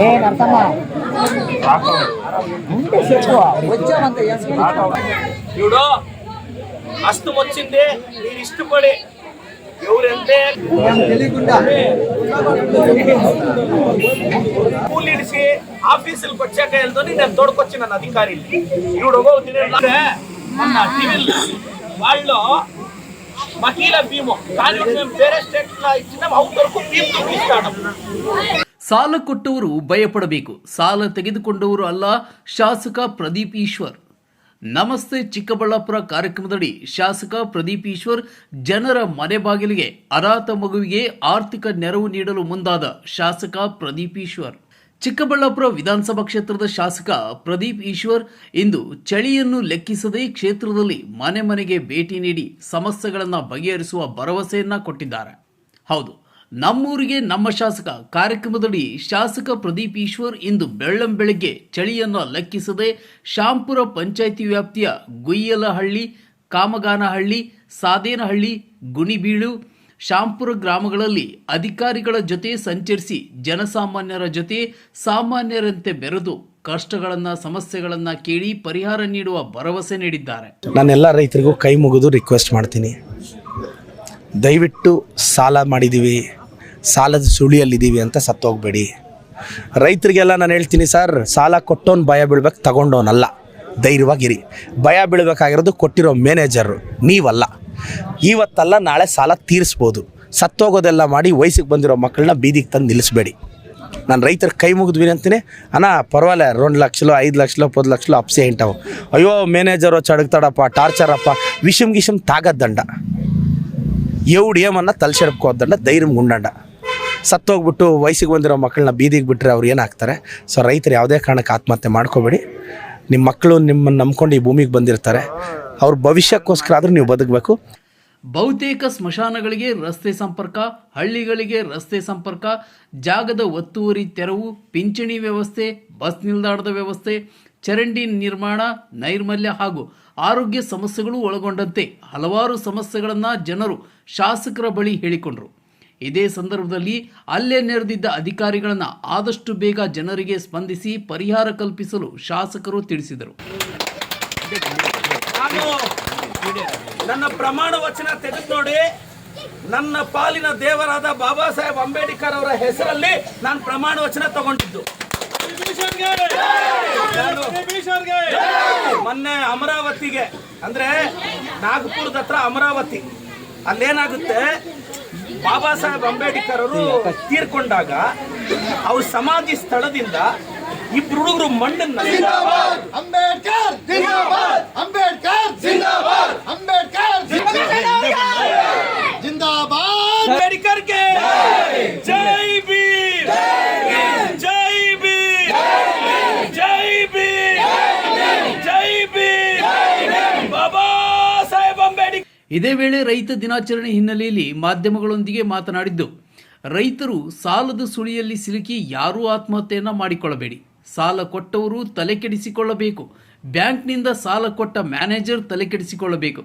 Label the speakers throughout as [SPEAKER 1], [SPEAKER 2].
[SPEAKER 1] ఏ నర్తమ్మ ఉంటే చెప్పు. వచ్చామంత చూడు అస్తం వచ్చింది మీరు ఇష్టపడి ఎవరంటే కూలీడిసి ఆఫీసులకు వచ్చాక వెళ్తూ నేను తోడుకొచ్చిన అధికారి ఇవిడు తినే మొన్న టీవీలో వాళ్ళు మహిళ భీము కానీ మేము వేరే స్టేట్ లో ఇచ్చిన అవుతరకు భీమ్ చూపిస్తాడు
[SPEAKER 2] ಸಾಲ ಕೊಟ್ಟವರು ಭಯಪಡಬೇಕು ಸಾಲ ತೆಗೆದುಕೊಂಡವರು ಅಲ್ಲ ಶಾಸಕ ಪ್ರದೀಪ್ ಈಶ್ವರ್ ನಮಸ್ತೆ ಚಿಕ್ಕಬಳ್ಳಾಪುರ ಕಾರ್ಯಕ್ರಮದಡಿ ಶಾಸಕ ಪ್ರದೀಪ್ ಈಶ್ವರ್ ಜನರ ಮನೆ ಬಾಗಿಲಿಗೆ ಅನಾಥ ಮಗುವಿಗೆ ಆರ್ಥಿಕ ನೆರವು ನೀಡಲು ಮುಂದಾದ ಶಾಸಕ ಪ್ರದೀಪ್ ಈಶ್ವರ್ ಚಿಕ್ಕಬಳ್ಳಾಪುರ ವಿಧಾನಸಭಾ ಕ್ಷೇತ್ರದ ಶಾಸಕ ಪ್ರದೀಪ್ ಈಶ್ವರ್ ಇಂದು ಚಳಿಯನ್ನು ಲೆಕ್ಕಿಸದೆ ಕ್ಷೇತ್ರದಲ್ಲಿ ಮನೆ ಮನೆಗೆ ಭೇಟಿ ನೀಡಿ ಸಮಸ್ಯೆಗಳನ್ನು ಬಗೆಹರಿಸುವ ಭರವಸೆಯನ್ನ ಕೊಟ್ಟಿದ್ದಾರೆ. ಹೌದು, ನಮ್ಮೂರಿಗೆ ನಮ್ಮ ಶಾಸಕ ಕಾರ್ಯಕ್ರಮದಡಿ ಶಾಸಕ ಪ್ರದೀಪ್ ಈಶ್ವರ್ ಇಂದು ಬೆಳ್ಳಂ ಬೆಳಗ್ಗೆ ಚಳಿಯನ್ನು ಲೆಕ್ಕಿಸದೆ ಶಾಂಪುರ ಪಂಚಾಯಿತಿ ವ್ಯಾಪ್ತಿಯ ಗುಯ್ಯಲಹಳ್ಳಿ, ಕಾಮಗಾನಹಳ್ಳಿ, ಸಾದೇನಹಳ್ಳಿ, ಗುಣಿಬೀಳು ಶಾಂಪುರ ಗ್ರಾಮಗಳಲ್ಲಿ ಅಧಿಕಾರಿಗಳ ಜೊತೆ ಸಂಚರಿಸಿ ಜನಸಾಮಾನ್ಯರ ಜೊತೆ ಸಾಮಾನ್ಯರಂತೆ ಬೆರೆದು ಕಷ್ಟಗಳನ್ನು, ಸಮಸ್ಯೆಗಳನ್ನು ಕೇಳಿ ಪರಿಹಾರ ನೀಡುವ ಭರವಸೆ ನೀಡಿದ್ದಾರೆ.
[SPEAKER 3] ನಾನೆಲ್ಲ ರೈತರಿಗೂ ಕೈ ಮುಗಿದು ರಿಕ್ವೆಸ್ಟ್ ಮಾಡ್ತೀನಿ. ದಯವಿಟ್ಟು ಸಾಲ ಮಾಡಿದ್ದೀವಿ, ಸಾಲದ ಸುಳಿಯಲ್ಲಿದ್ದೀವಿ ಅಂತ ಸತ್ತೋಗ್ಬೇಡಿ. ರೈತರಿಗೆಲ್ಲ ನಾನು ಹೇಳ್ತೀನಿ ಸರ್, ಸಾಲ ಕೊಟ್ಟೋನು ಭಯ ಬೀಳ್ಬೇಕು, ತಗೊಂಡೋನಲ್ಲ. ಧೈರ್ಯವಾಗಿರಿ. ಭಯ ಬೀಳಬೇಕಾಗಿರೋದು ಕೊಟ್ಟಿರೋ ಮ್ಯಾನೇಜರು ನೀವಲ್ಲ. ಇವತ್ತಲ್ಲ ನಾಳೆ ಸಾಲ ತೀರಿಸ್ಬೋದು. ಸತ್ತೋಗೋದೆಲ್ಲ ಮಾಡಿ ವಯಸ್ಸಿಗೆ ಬಂದಿರೋ ಮಕ್ಕಳನ್ನ ಬೀದಿಗೆ ತಂದು ನಿಲ್ಲಿಸ್ಬೇಡಿ. ನಾನು ರೈತರ ಕೈ ಮುಗಿದ್ವಿ ಅಂತೀನಿ. ಅಣ್ಣ, ಪರವಾಗಿಲ್ಲ రెండు ಲಕ್ಷಲೋ, ಐದು ಲಕ್ಷಲೋ పది ಲಕ್ಷಲೋ అప్సే ఉంటావు ಅಯ್ಯೋ ಮ್ಯಾನೇಜರ್ వచ్చి ಟಾರ್ಚರಪ್ಪ ವಿಷಮ್ అప్ప ತಾಗದ ದಂಡ. తాగద్దండ ఎవడు ఏమన్నా ದಂಡ, ಧೈರ್ಯ ಗುಂಡಂಡ. ಸತ್ತೋಗ್ಬಿಟ್ಟು ವಯಸ್ಸಿಗೆ ಬಂದಿರೋ ಮಕ್ಕಳನ್ನ ಬೀದಿಗೆ ಬಿಟ್ಟರೆ ಅವ್ರು ಏನಾಗ್ತಾರೆ? ಸೊ ರೈತರು ಯಾವುದೇ ಕಾರಣಕ್ಕೆ ಆತ್ಮಹತ್ಯೆ ಮಾಡ್ಕೋಬೇಡಿ. ನಿಮ್ಮ ಮಕ್ಕಳು ನಿಮ್ಮನ್ನು ನಂಬ್ಕೊಂಡು ಈ ಭೂಮಿಗೆ ಬಂದಿರ್ತಾರೆ. ಅವ್ರ ಭವಿಷ್ಯಕ್ಕೋಸ್ಕರ ಆದರೂ ನೀವು ಬದುಕಬೇಕು.
[SPEAKER 2] ಬಹುತೇಕ ಸ್ಮಶಾನಗಳಿಗೆ ರಸ್ತೆ ಸಂಪರ್ಕ, ಹಳ್ಳಿಗಳಿಗೆ ರಸ್ತೆ ಸಂಪರ್ಕ, ಜಾಗದ ಒತ್ತುವರಿ ತೆರವು, ಪಿಂಚಣಿ ವ್ಯವಸ್ಥೆ, ಬಸ್ ನಿಲ್ದಾಣದ ವ್ಯವಸ್ಥೆ, ಚರಂಡಿ ನಿರ್ಮಾಣ, ನೈರ್ಮಲ್ಯ ಹಾಗೂ ಆರೋಗ್ಯ ಸಮಸ್ಯೆಗಳು ಒಳಗೊಂಡಂತೆ ಹಲವಾರು ಸಮಸ್ಯೆಗಳನ್ನು ಜನರು ಶಾಸಕರ ಬಳಿ ಹೇಳಿಕೊಂಡರು. ಇದೇ ಸಂದರ್ಭದಲ್ಲಿ ಅಲ್ಲೇ ನೆರೆದಿದ್ದ ಅಧಿಕಾರಿಗಳನ್ನು ಆದಷ್ಟು ಬೇಗ ಜನರಿಗೆ ಸ್ಪಂದಿಸಿ ಪರಿಹಾರ ಕಲ್ಪಿಸಲು ಶಾಸಕರು ತಿಳಿಸಿದರು.
[SPEAKER 1] ನನ್ನ ಪ್ರಮಾಣ ವಚನ ತೆಗೆದು ನೋಡಿ. ನನ್ನ ಪಾಲಿನ ದೇವರಾದ ಬಾಬಾ ಸಾಹೇಬ್ ಅಂಬೇಡ್ಕರ್ ಅವರ ಹೆಸರಲ್ಲಿ ನಾನು ಪ್ರಮಾಣ ವಚನ ತಗೊಂಡಿದ್ದು. ನಾನು ಮೊನ್ನೆ ಅಮರಾವತಿಗೆ, ಅಂದ್ರೆ ನಾಗಪುರದ ಹತ್ರ ಅಮರಾವತಿ. ಅಲ್ಲೇನಾಗುತ್ತೆ? ಬಾಬಾ ಸಾಹೇಬ್ ಅಂಬೇಡ್ಕರ್ ಅವರು ತೀರ್ಕೊಂಡಾಗ ಅವ್ರ ಸಮಾಧಿ ಸ್ಥಳದಿಂದ ಇಬ್ರು ಹುಡುಗರು ಮಣ್ಣನ್ನ
[SPEAKER 4] ಅಂಬೇಡ್ಕರ್! ಜಿಂದಾಬಾದ್! ಅಂಬೇಡ್ಕರ್! ಜಿಂದಾಬಾದ್! ಅಂಬೇಡ್ಕರ್! ಜಿಂದಾಬಾದ್!
[SPEAKER 1] ಅಂಬೇಡ್ಕರ್ಗೆ ಜೈ ಭೀಮ್! ಜೈ ಭೀಮ್! ಜೈ ಭೀಮ್! ಜೈ ಭೀಮ್! ಬಾಬಾ ಸಾಹೇಬ್ ಅಂಬೇಡ್ಕರ್!
[SPEAKER 2] ಇದೇ ವೇಳೆ ರೈತ ದಿನಾಚರಣೆ ಹಿನ್ನೆಲೆಯಲ್ಲಿ ಮಾಧ್ಯಮಗಳೊಂದಿಗೆ ಮಾತನಾಡಿದ್ದು ರೈತರು ಸಾಲದ ಸುಳಿಯಲ್ಲಿ ಸಿಲುಕಿ ಯಾರೂ ಆತ್ಮಹತ್ಯೆಯನ್ನು ಮಾಡಿಕೊಳ್ಳಬೇಡಿ. ಸಾಲ ಕೊಟ್ಟವರು ತಲೆಕೆಡಿಸಿಕೊಳ್ಳಬೇಕು ಬ್ಯಾಂಕ್ನಿಂದ ಸಾಲ ಕೊಟ್ಟ ಮ್ಯಾನೇಜರ್ ತಲೆಕೆಡಿಸಿಕೊಳ್ಳಬೇಕು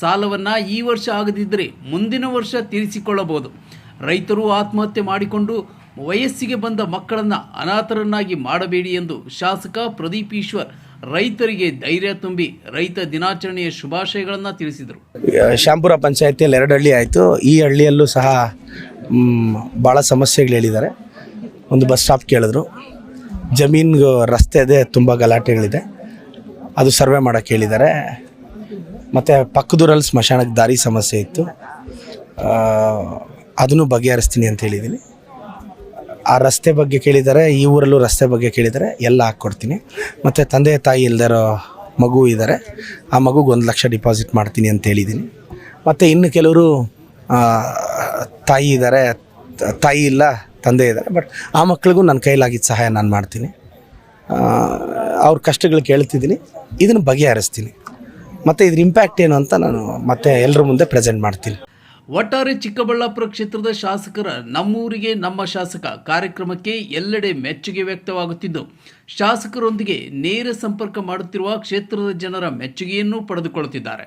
[SPEAKER 2] ಸಾಲವನ್ನು ಈ ವರ್ಷ ಆಗದಿದ್ದರೆ ಮುಂದಿನ ವರ್ಷ ತೀರಿಸಿಕೊಳ್ಳಬಹುದು. ರೈತರು ಆತ್ಮಹತ್ಯೆ ಮಾಡಿಕೊಂಡು ವಯಸ್ಸಿಗೆ ಬಂದ ಮಕ್ಕಳನ್ನು ಅನಾಥರನ್ನಾಗಿ ಮಾಡಬೇಡಿ ಎಂದು ಶಾಸಕ ಪ್ರದೀಪ್ ಈಶ್ವರ್ ರೈತರಿಗೆ ಧೈರ್ಯ ತುಂಬಿ ರೈತ ದಿನಾಚರಣೆಯ ಶುಭಾಶಯಗಳನ್ನು ತಿಳಿಸಿದರು.
[SPEAKER 3] ಶಾಂಪುರ ಪಂಚಾಯತಿಯಲ್ಲಿ ಎರಡು ಹಳ್ಳಿ ಆಯಿತು. ಈ ಹಳ್ಳಿಯಲ್ಲೂ ಸಹ ಭಾಳ ಸಮಸ್ಯೆಗಳು ಹೇಳಿದ್ದಾರೆ. ಒಂದು ಬಸ್ ಸ್ಟಾಪ್ ಕೇಳಿದ್ರು. ಜಮೀನ್ಗೆ ರಸ್ತೆ ಇದೆ ತುಂಬ ಗಲಾಟೆಗಳಿದೆ. ಅದು ಸರ್ವೆ ಮಾಡೋಕ್ಕೆ ಹೇಳಿದ್ದಾರೆ. ಮತ್ತು ಪಕ್ಕದೂರಲ್ಲಿ ಸ್ಮಶಾನಕ್ಕೆ ದಾರಿ ಸಮಸ್ಯೆ ಇತ್ತು. ಅದನ್ನು ಬಗೆಹರಿಸ್ತೀನಿ ಅಂತ ಹೇಳಿದ್ದೀನಿ. ಆ ರಸ್ತೆ ಬಗ್ಗೆ ಕೇಳಿದ್ದಾರೆ, ಈ ಊರಲ್ಲೂ ರಸ್ತೆ ಬಗ್ಗೆ ಕೇಳಿದ್ದಾರೆ, ಎಲ್ಲ ಹಾಕ್ಕೊಡ್ತೀನಿ. ಮತ್ತು ತಂದೆ ತಾಯಿ ಇಲ್ದಿರೋ ಮಗು ಇದ್ದಾರೆ. ಆ ಮಗುಗೆ ಒಂದು ಲಕ್ಷ ಡಿಪಾಸಿಟ್ ಮಾಡ್ತೀನಿ ಅಂತ ಹೇಳಿದ್ದೀನಿ. ಮತ್ತು ಇನ್ನು ಕೆಲವರು ತಾಯಿ ಇದ್ದಾರೆ. ತಾಯಿ ಇಲ್ಲ ತಂದೆ ಇದ್ದಾರೆ. ಬಟ್ ಆ ಮಕ್ಳಿಗೂ ನನ್ನ ಕೈಲಾಗಿದ್ದ ಸಹಾಯ ನಾನು ಮಾಡ್ತೀನಿ. ಅವ್ರ ಕಷ್ಟಗಳು ಕೇಳ್ತಿದ್ದೀನಿ. ಇದನ್ನು ಬಗೆಹರಿಸ್ತೀನಿ. ಮತ್ತು ಇದ್ರ ಇಂಪ್ಯಾಕ್ಟ್ ಏನು ಅಂತ ನಾನು ಮತ್ತೆ ಎಲ್ಲರ ಮುಂದೆ ಪ್ರೆಸೆಂಟ್ ಮಾಡ್ತೀನಿ.
[SPEAKER 2] ಒಟ್ಟಾರೆ ಚಿಕ್ಕಬಳ್ಳಾಪುರ ಕ್ಷೇತ್ರದ ಶಾಸಕರ ನಮ್ಮೂರಿಗೆ ನಮ್ಮ ಶಾಸಕ ಕಾರ್ಯಕ್ರಮಕ್ಕೆ ಎಲ್ಲೆಡೆ ಮೆಚ್ಚುಗೆ ವ್ಯಕ್ತವಾಗುತ್ತಿದ್ದು, ಶಾಸಕರೊಂದಿಗೆ ನೇರ ಸಂಪರ್ಕ ಮಾಡುತ್ತಿರುವ ಕ್ಷೇತ್ರದ ಜನರ ಮೆಚ್ಚುಗೆಯನ್ನು ಪಡೆದುಕೊಳ್ಳುತ್ತಿದ್ದಾರೆ.